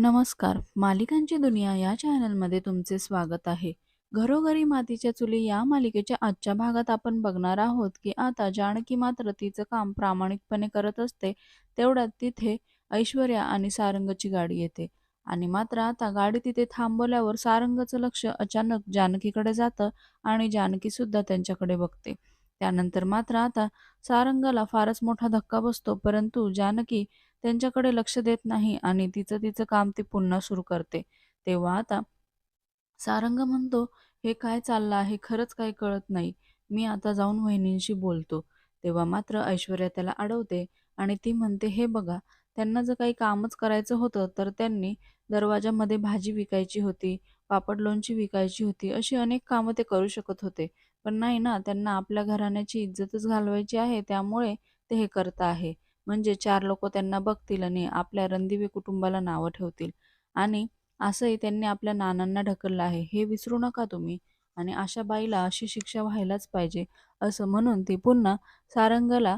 नमस्कार. मालिकांची दुनिया या चॅनलमध्ये तुमचे स्वागत आहे. घरोघरी मातीच्या चुली या मालिकेच्या आजच्या भागात आपण बघणार आहोत की आता जानकी मात्र तिचं काम प्रामाणिकपणे करत असते तेवढ्यात तिथे ऐश्वर्या आणि सारंगची गाडी येते. आणि मात्र आता गाडी तिथे थांबवल्यावर सारंगचं लक्ष अचानक जानकीकडे जातं आणि जानकी सुद्धा त्यांच्याकडे बघते. त्यानंतर मात्र आता सारंगाला फारच मोठा धक्का बसतो परंतु जानकी त्यांच्याकडे लक्ष देत नाही आणि तिचं तिचं काम ती पुन्हा सुरू करते. तेव्हा आता सारंग म्हणतो हे काय चाललं आहे? खरंच काही कळत नाही. मी आता जाऊन वहिनींशी बोलतो. तेव्हा मात्र ऐश्वर्या त्याला अडवते आणि ती म्हणते हे बघा त्यांना जर काही कामच करायचं होतं तर त्यांनी दरवाजामध्ये भाजी विकायची होती पापड लोणची विकायची होती अशी अनेक कामं ते करू शकत होते. पण नाही ना त्यांना आपल्या घराण्याची इज्जतच घालवायची आहे त्यामुळे ते हे करत आहे. म्हणजे चार लोक त्यांना बघतील आणि आपल्या रणदिवे कुटुंबाला नावं ठेवतील. आणि असंही त्यांनी आपल्या नानांना ढकललं आहे. हे विसरू नका तुम्ही. आणि अशा बाईला अशी शिक्षा व्हायलाच पाहिजे असं म्हणून ती पुन्हा सारंगला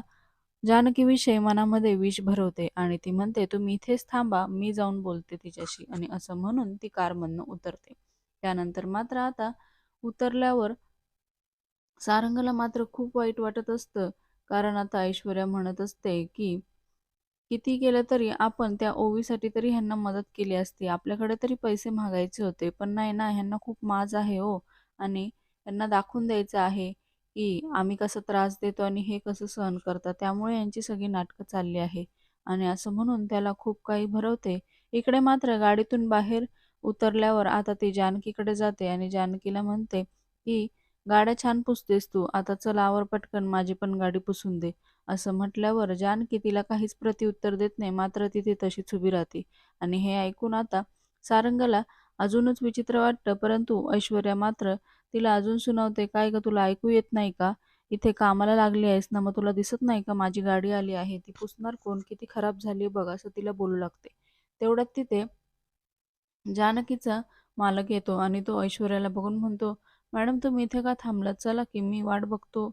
जानकीविषयी मनामध्ये विष भरवते आणि ती म्हणते तुम्ही इथेच थांबा मी जाऊन बोलते तिच्याशी. आणि असं म्हणून ती कारमधनं उतरते. त्यानंतर मात्र आता उतरल्यावर सारंगला मात्र खूप वाईट वाटत असतं. कारण आता ऐश्वर्या म्हणत असते की किती केलं तरी आपण त्या ओवीसाठी तरी ह्यांना मदत केली असती. आपल्याकडे तरी पैसे मागायचे होते. पण नाही ना ह्यांना खूप माज आहे हो. आणि यांना दाखवून द्यायचं आहे की आम्ही कसं त्रास देतो आणि हे कसं सहन करतात. त्यामुळे यांची सगळी नाटकं चालली आहे. आणि असं म्हणून त्याला खूप काही भरवते. इकडे मात्र गाडीतून बाहेर उतरल्यावर आता ती जानकीकडे जाते आणि जानकीला म्हणते की गाड्या छान पुसतेस तू आता चलावर पटकन माझी पण गाडी पुसून दे. असं म्हटल्यावर जानकी तिला काहीच प्रतिउत्तर देत नाही मात्र तिथे तशीच उभी राहते. आणि हे ऐकून आता सारंगाला अजूनच विचित्र वाटतं परंतु ऐश्वर्या मात्र तिला अजून सुनावते काय का तुला ऐकू येत नाही का? इथे कामाला लागली आहेस ना मग तुला दिसत नाही का माझी गाडी आली आहे? ती पुसणार कोण? किती खराब झाली बघ असं तिला बोलू लागते. तेवढ्यात तिथे जानकीचा मालक येतो आणि तो ऐश्वर्याला बघून म्हणतो मॅडम तुम्ही इथे का थांबलात? चला की मी वाट बघतो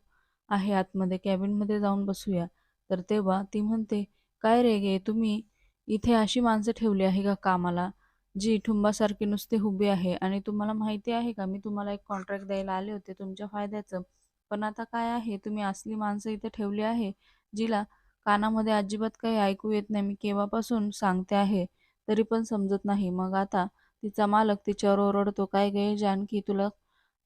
आहे आतमध्ये कॅबिनमध्ये जाऊन बसूया. तर तेव्हा ती म्हणते काय रे गे तुम्ही इथे अशी माणसं ठेवली आहे का कामाला? जी ठुंबासारखी नुसते उभी आहे. आणि तुम्हाला माहिती आहे का मी तुम्हाला एक कॉन्ट्रॅक्ट द्यायला आले होते तुमच्या फायद्याचं. पण आता काय आहे तुम्ही असली माणसं इथे ठेवली आहे जिला कानामध्ये अजिबात काही ऐकू येत नाही. मी केव्हापासून सांगते आहे तरी पण समजत नाही. मग आता तिचा मालक तिच्यावर ओरडतो काय गे जानकी तुला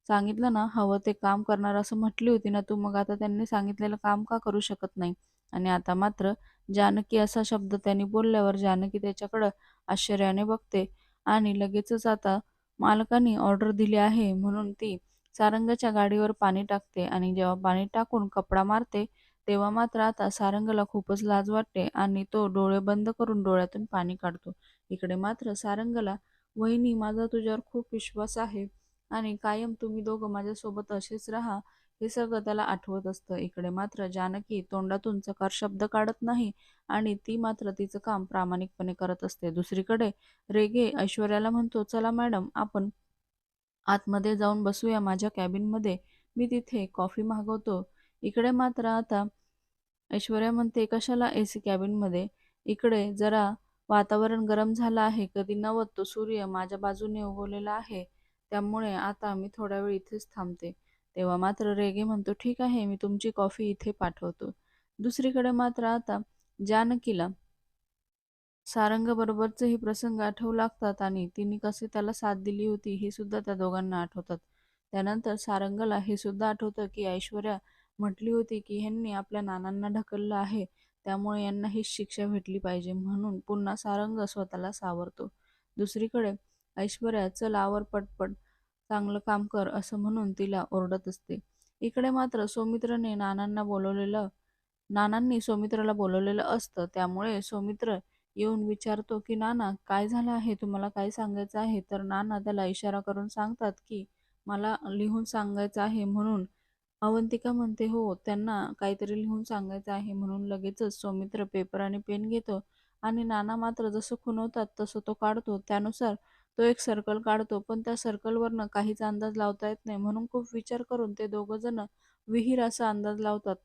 सांगितलं ना हवं ते काम करणार असं म्हटली होती ना तू मग आता त्यांनी सांगितलेलं काम का करू शकत नाही? आणि आता मात्र जानकी असा शब्द त्यांनी बोलल्यावर जानकी त्याच्याकडं आश्चर्याने बघते आणि लगेचच आता मालकाने ऑर्डर दिली आहे म्हणून ती सारंगाच्या गाडीवर पाणी टाकते आणि जेव्हा पाणी टाकून कपडा मारते तेव्हा मात्र आता सारंगला खूपच लाज वाटते आणि तो डोळे बंद करून डोळ्यातून पाणी काढतो. इकडे मात्र सारंगला वहिनी माझा तुझ्यावर खूप विश्वास आहे. आणि कायम तुम्ही दोघं माझ्यासोबत असेच राहा हे सगळं त्याला आठवत असतं. इकडे मात्र जानकी तोंडातून चकार शब्द काढत नाही आणि ती मात्र तिचं काम प्रामाणिकपणे करत असते. दुसरीकडे रेगे ऐश्वर्याला म्हणतो चला मॅडम आपण आतमध्ये जाऊन बसूया. माझ्या कॅबिनमध्ये मी तिथे कॉफी मागवतो. इकडे मात्र आता ऐश्वर्या म्हणते कशाला ए सी कॅबिनमध्ये? इकडे जरा वातावरण गरम झालं आहे. कधी नवत तो सूर्य माझ्या बाजूने उगवलेला आहे. त्यामुळे आता मी थोडा वेळ इथेच थांबते. तेव्हा मात्र रेगे म्हणतो ठीक आहे मी तुमची कॉफी इथे पाठवतो. दुसरीकडे मात्र आता जानकीला सारंगाबरोबरचे हे प्रसंग आठवू लागतात आणि तिने कसे त्याला साथ दिली होती हे सुद्धा त्या दोघांना आठवतात. त्यानंतर सारंगला हे सुद्धा आठवतं की ऐश्वर्या म्हटली होती की ह्यांनी आपल्या नानांना ढकललं आहे त्यामुळे यांना हीच शिक्षा भेटली पाहिजे म्हणून पुन्हा सारंग स्वतःला सावरतो. दुसरीकडे ऐश्वर्या चल आवर पटपट चांगलं काम कर असं म्हणून तिला ओरडत असते. इकडे मात्र सौमित्रने नानांना बोलवलेलं नानांनी सौमित्राला बोलवलेलं असतं. त्यामुळे सौमित्र येऊन विचारतो की नाना काय झालं आहे? तुम्हाला काय सांगायचं आहे? तर नाना त्याला इशारा करून सांगतात की मला लिहून सांगायचं आहे म्हणून. अवंतिका म्हणते हो त्यांना काहीतरी लिहून सांगायचं आहे म्हणून लगेचच सौमित्र पेपर आणि पेन घेतो आणि नाना मात्र जसं खुनवतात तसं तो काढतो. त्यानुसार तो एक सर्कल काढतो पण त्या सर्कलवरनं काहीच अंदाज लावता येत नाही. म्हणून खूप विचार करून ते दोघं जण विहीर असा अंदाज लावतात.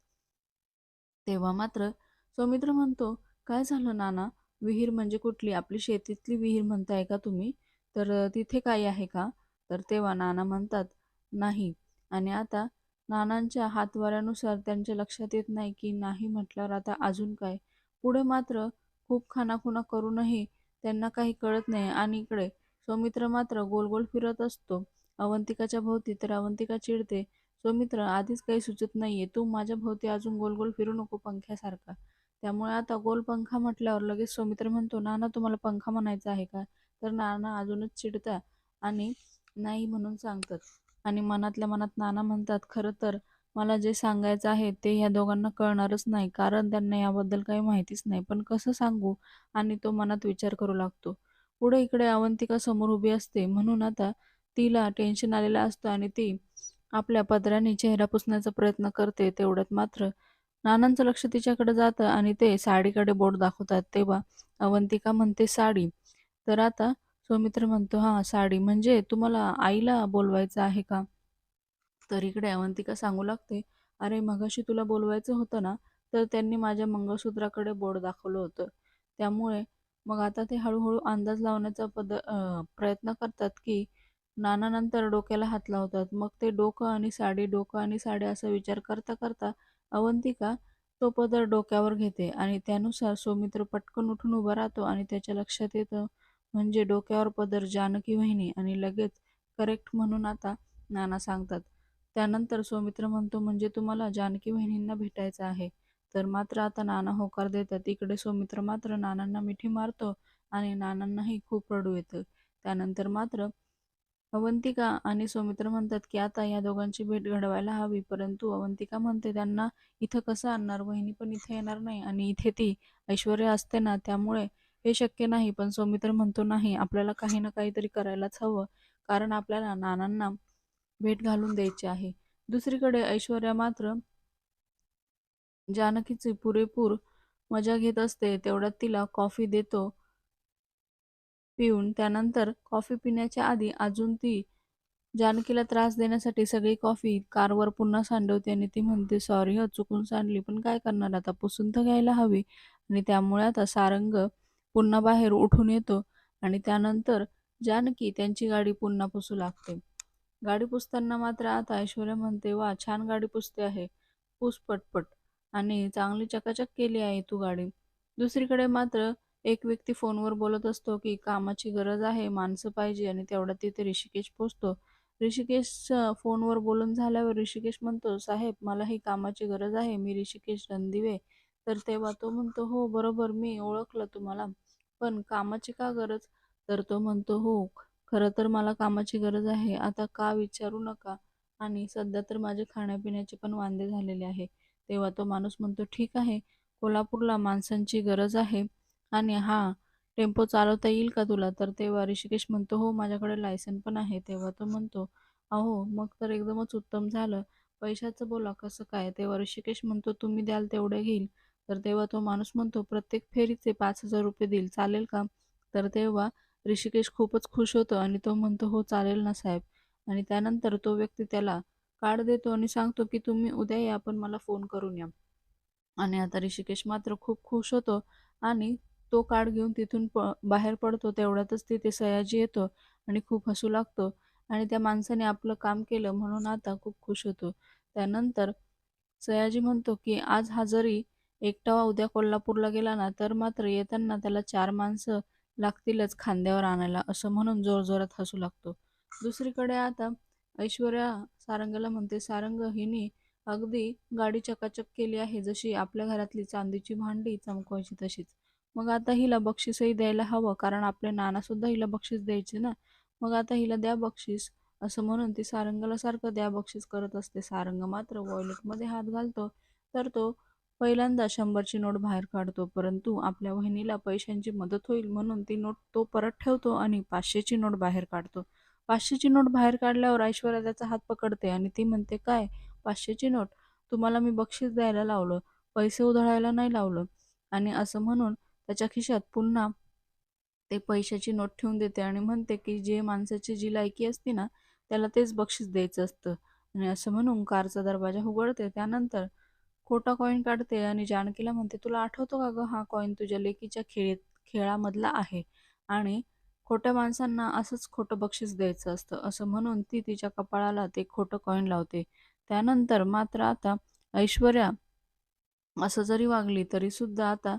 तेव्हा मात्र सौमित्र म्हणतो काय झालं नाना? विहीर म्हणजे कुठली? आपली शेतीतली विहीर म्हणताय का तुम्ही? तर तिथे काही आहे का? तर तेव्हा नाना म्हणतात नाही. आणि आता नानांच्या हातवाऱ्यानुसार त्यांच्या लक्षात येत नाही की नाही म्हटल्यावर आता अजून काय? पुढे मात्र खूप खानाखुणा करूनही त्यांना काही कळत नाही. आणि इकडे सौमित्र मात्र गोल गोल फिरत असतो. अवंतिकाच्या भोवती तर अवंतिका चिडते. सौमित्र आधीच काही सुचत नाहीये. तू माझ्या भोवती अजून गोल गोल फिरू नको पंख्यासारखा. त्यामुळे आता गोल पंखा म्हटल्यावर लगेच सौमित्र म्हणतो नाना तुम्हाला पंखा म्हणायचा आहे का? तर नाना अजूनच चिडता आणि नाही म्हणून सांगतात. आणि मनातल्या मनात नाना म्हणतात खरं तर मला जे सांगायचं आहे ते या दोघांना कळणारच नाही. कारण त्यांना याबद्दल काही माहितीच नाही. पण कसं सांगू? आणि तो मनात विचार करू लागतो. पुढे इकडे अवंतिका समोर उभी असते. म्हणून आता तिला टेन्शन आलेलं असतं आणि ती आपल्या पदराने चेहरा पुसण्याचा प्रयत्न करते. तेवढ्यात मात्र नानांचं लक्ष तिच्याकडे जातं आणि ते साडीकडे बोट दाखवतात. तेव्हा अवंतिका म्हणते साडी. तर आता सौमित्र म्हणतो हा साडी. म्हणजे तुम्हाला आईला बोलवायचं आहे का? तर इकडे अवंतिका सांगू लागते अरे मगाशी तुला बोलवायचं होतं ना तर त्यांनी माझ्या मंगळसूत्राकडे बोट दाखवलं होतं. त्यामुळे मग आता ते हळूहळू अंदाज लावण्याचा पद प्रयत्न करतात की नानानंतर डोक्याला हात लावतात. मग ते डोकं आणि साडी डोकं आणि साडी असा विचार करता करता अवंतिका तो पदर डोक्यावर घेते आणि त्यानुसार सौमित्र पटकन उठून उभा राहतो आणि त्याच्या लक्षात येतं म्हणजे डोक्यावर पदर जानकी वहिनी आणि लगेच करेक्ट म्हणून आता नाना सांगतात. त्यानंतर सौमित्र म्हणतो म्हणजे तुम्हाला जानकी वहिनींना भेटायचं आहे. तर मात्र आता नाना होकार देतात. इकडे सौमित्र मात्र नानांना मिठी मारतो आणि नानांनाही खूप रडू येतं. त्यानंतर मात्र अवंतिका आणि सौमित्र म्हणतात की आता या दोघांची भेट घडवायला हवी. परंतु अवंतिका म्हणते त्यांना इथं कसं आणणार? वहिनी पण इथे येणार नाही आणि इथे ती ऐश्वर्या असते ना त्यामुळे हे शक्य नाही. पण सौमित्र म्हणतो नाही आपल्याला काही ना काहीतरी करायलाच हवं. कारण आपल्याला नानांना भेट घालून द्यायची आहे. दुसरीकडे ऐश्वर्या मात्र जानकीची पुरेपूर मजा घेत असते तेवढ्यात तिला कॉफी देतो. पिऊन त्यानंतर कॉफी पिण्याच्या आधी अजून ती जानकीला त्रास देण्यासाठी सगळी कॉफी कारवर पुन्हा सांडवते आणि ती म्हणते सॉरी हो चुकून सांडली पण काय करणार? आता पुसून तर घ्यायला हवी. आणि त्यामुळे आता सारंग पुन्हा बाहेर उठून येतो आणि त्यानंतर जानकी त्यांची गाडी पुन्हा पुसू लागते. गाडी पुसताना मात्र आता ऐश्वर्या म्हणते वा छान गाडी पुसते आहे. पूस पटपट. आणि चांगली चकाचक केली आहे तू गाडी. दुसरीकडे मात्र एक व्यक्ती फोनवर बोलत असतो की कामाची गरज आहे माणसं पाहिजे आणि तेवढ्यात तिथे ऋषिकेश पोचतो ऋषिकेश फोनवर बोलून झाल्यावर ऋषिकेश म्हणतो साहेब मला ही कामाची गरज आहे मी ऋषिकेश रणदिवे तर तेव्हा तो म्हणतो हो बरोबर मी ओळखलं तुम्हाला. पण कामाची का गरज? तर तो म्हणतो हो खरं तर मला कामाची गरज आहे. आता का विचारू नका. आणि सध्या तर माझे खाण्यापिण्याचे पण वांदे झालेले आहे. तेव्हा तो माणूस म्हणतो ठीक आहे कोल्हापूरला माणसांची गरज आहे आणि हा टेम्पो चालवता येईल का तुला? तर तेव्हा ऋषिकेश म्हणतो हो माझ्याकडे लायसन पण आहे. तेव्हा तो म्हणतो अहो मग तर एकदमच उत्तम झालं. पैशाचं बोला कसं काय? तेव्हा ऋषिकेश म्हणतो तुम्ही द्याल तेवढे घेईल. तर तेव्हा तो माणूस म्हणतो प्रत्येक फेरीचे पाच हजार रुपये देईल. चालेल का? तर तेव्हा ऋषिकेश खूपच खुश होतो आणि तो म्हणतो हो चालेल ना साहेब. आणि त्यानंतर तो व्यक्ती त्याला कार्ड देतो आणि सांगतो की तुम्ही उद्या या पण मला फोन करून या. आणि आता ऋषिकेश मात्र खूप खुश होतो आणि तो कार्ड घेऊन तिथून प बाहेर पडतो. तेवढ्यातच तिथे सयाजी येतो आणि खूप हसू लागतो आणि त्या माणसाने आपलं काम केलं म्हणून आता खूप खुश होतो. त्यानंतर सयाजी म्हणतो की आज हा जरी एकटा उद्या कोल्हापूरला गेला ना तर मात्र येताना त्याला चार माणसं लागतीलच खांद्यावर आणायला असं म्हणून जोरजोरात हसू लागतो. दुसरीकडे आता ऐश्वर्या सारंगाला म्हणते सारंग हिने अगदी गाडी चकाचक केली आहे जशी आपल्या घरातली चांदीची भांडी चमकवायची तशीच. मग आता हिला बक्षीसही द्यायला हवं कारण आपले नानासुद्धा हिला बक्षीस द्यायचे ना. मग आता हिला द्या बक्षीस. असं म्हणून ती सारंगाला सारखं द्या बक्षीस करत असते. सारंग मात्र वॉयलेटमध्ये हात घालतो तर तो पहिल्यांदा शंभरची नोट बाहेर काढतो परंतु आपल्या वहिनीला पैशांची मदत होईल म्हणून ती नोट तो परत ठेवतो आणि पाचशेची नोट बाहेर काढतो. पाचशेची नोट बाहेर काढल्यावर ऐश्वर्या त्याचा हात पकडते आणि ती म्हणते काय? पाचशेची नोट? तुम्हाला मी बक्षीस द्यायला लावलं. पैसे उधळायला नाही लावलं. आणि असं म्हणून त्याच्या खिशात पुन्हा ते पैशाची नोट ठेवून देते आणि म्हणते की जे माणसाची जी लायकी असते ना त्याला तेच बक्षीस द्यायचं असतं. आणि असं म्हणून कारचा दरवाजा उघडते. त्यानंतर खोटा कॉईन काढते आणि जानकीला म्हणते तुला आठवतो का ग हा कॉईन तुझ्या लेकीच्या खेळीत खेळामधला आहे? आणि खोट्या माणसांना असंच खोटं बक्षीस द्यायचं असतं. असं म्हणून ती तिच्या कपाळाला ते खोटं कॉईन लावते. त्यानंतर मात्र आता ऐश्वर्या असं जरी वागली तरी सुद्धा आता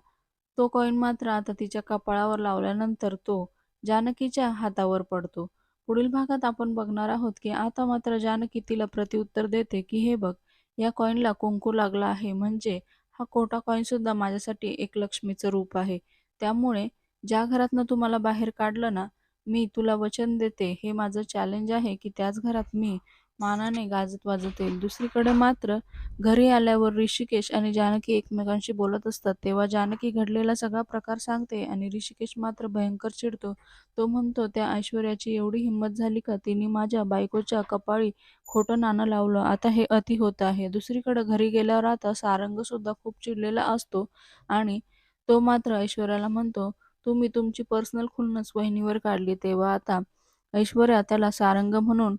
तो कॉईन मात्र आता तिच्या कपाळावर लावल्यानंतर तो जानकीच्या हातावर पडतो. पुढील भागात आपण बघणार आहोत की आता मात्र जानकी तिला प्रतिउत्तर देते की हे बघ या कॉईनला कुंकू लागला आहे. म्हणजे हा खोटा कॉईन सुद्धा माझ्यासाठी एक लक्ष्मीचं रूप आहे. त्यामुळे ज्या घरातनं तुम्हाला बाहेर काढलं ना मी तुला वचन देते. हे माझं चॅलेंज आहे की त्याच घरात मी मानाने गाजत वाजत येईल. दुसरीकडे मात्र घरी आल्यावर ऋषिकेश आणि जानकी एकमेकांशी बोलत असतात. तेव्हा जानकी घडलेला सगळा प्रकार सांगते आणि ऋषिकेश मात्र भयंकर चिडतो. तो म्हणतो त्या ऐश्वर्याची एवढी हिंमत झाली का? तिने माझ्या बायकोच्या कपाळी खोटं नाणं लावलं. आता हे अति होत आहे. दुसरीकडे घरी गेल्यावर आता सारंग सुद्धा खूप चिडलेला असतो आणि तो मात्र ऐश्वर्याला म्हणतो तुम्ही तुमची पर्सनल खुन्नस वहिनीवर काढली तेव्हा आता ऐश्वर्या त्याला सारंग म्हणून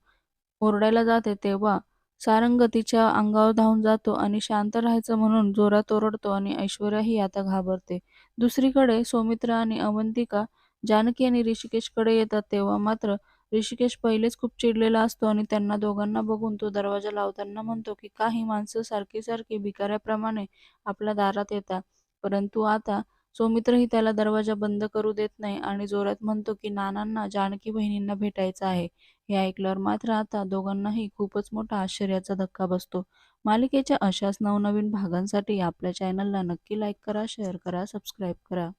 ओरडायला जाते तेव्हा सारंग तिच्या अंगावर धावून जातो आणि शांत राहायचं म्हणून जोरात ओरडतो आणि ऐश्वर्याही आता घाबरते. दुसरीकडे सौमित्र आणि अवंतिका जानकी आणि ऋषिकेशकडे येतात तेव्हा मात्र ऋषिकेश पहिलेच खूप चिडलेला असतो आणि त्यांना दोघांना बघून तो दरवाजा लावताना म्हणतो की काही माणसं सारखी सारखी भिकाऱ्याप्रमाणे आपल्या दारात येतात. परंतु आता सौमित्रही त्याला दरवाजा बंद करू देत नाही आणि जोरात म्हणतो की नानांना जानकी बहिणींना भेटायचं आहे. हे ऐकल्यावर मात्र आता दोघांनाही खूपच मोठा आश्चर्याचा धक्का बसतो. मालिकेच्या अशाच नवनवीन भागांसाठी आपल्या चॅनलला नक्की लाईक करा शेअर करा सबस्क्राईब करा.